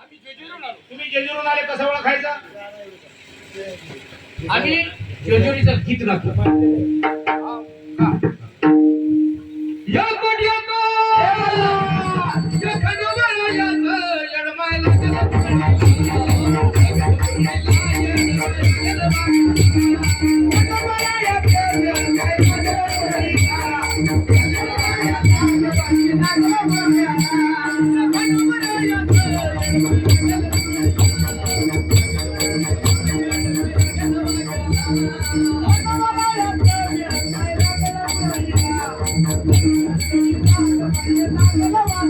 आम्ही जेजुरीहून आलो. तुम्ही I'm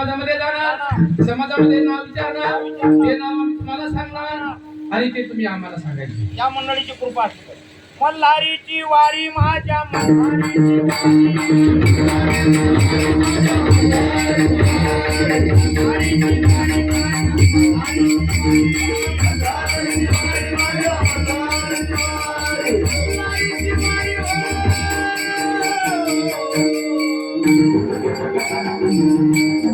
समाजामध्ये जाणार समाजामध्ये नाव विचारणार ते नाव आम्ही तुम्हाला सांगणार आणि ते तुम्ही आम्हाला सांगायचे या मंडळीची कृपा असते मल्हारीची वारी माझ्या मल्हारीची वारी.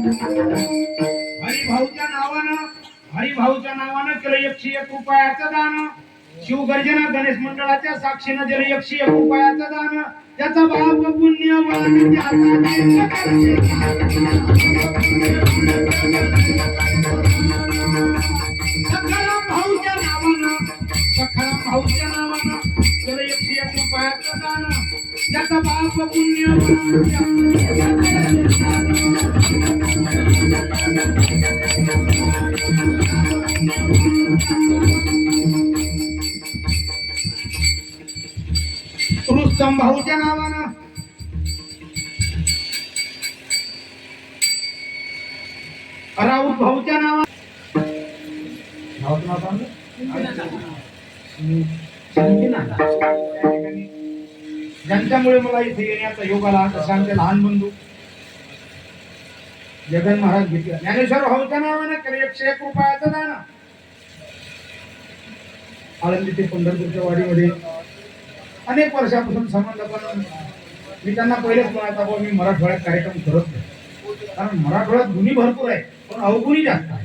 हरिभाऊच्या नावानं हरिभाऊच्या नावानं केलं एकशे एक रुपयाचं दान. शिवगर्जना गणेश मंडळाच्या साक्षीनं दिलं एकशे एक रुपयाचं दान. त्याचा बाप पुण्यवान सखाराम भाऊच्या नावानं सखाराम भाऊच्या नावानं केलं एकशे एक रुपयाचं दान. त्याचा बाप पुण्य उत्तम भाऊच्या नावानं. राऊत भाऊच्या नावा ज्यांच्यामुळे मला इथे येण्याचा योग आला तसं आमचे लहान बंधू. जगन महाराज घेतला. ज्ञानेश्वर भाऊच्या नावानं केलं. एकशे एक रुपयाचं दान. आळंदी ते पंढरपूरच्या वाडीमध्ये अनेक वर्षापासून संबंध पण मी त्यांना पहिलेच म्हणायचा बाबा मी मराठवाड्यात कार्यक्रम करत नाही. कारण मराठवाड्यात गुन्हे भरपूर आहे पण अवगुणी जास्त आहे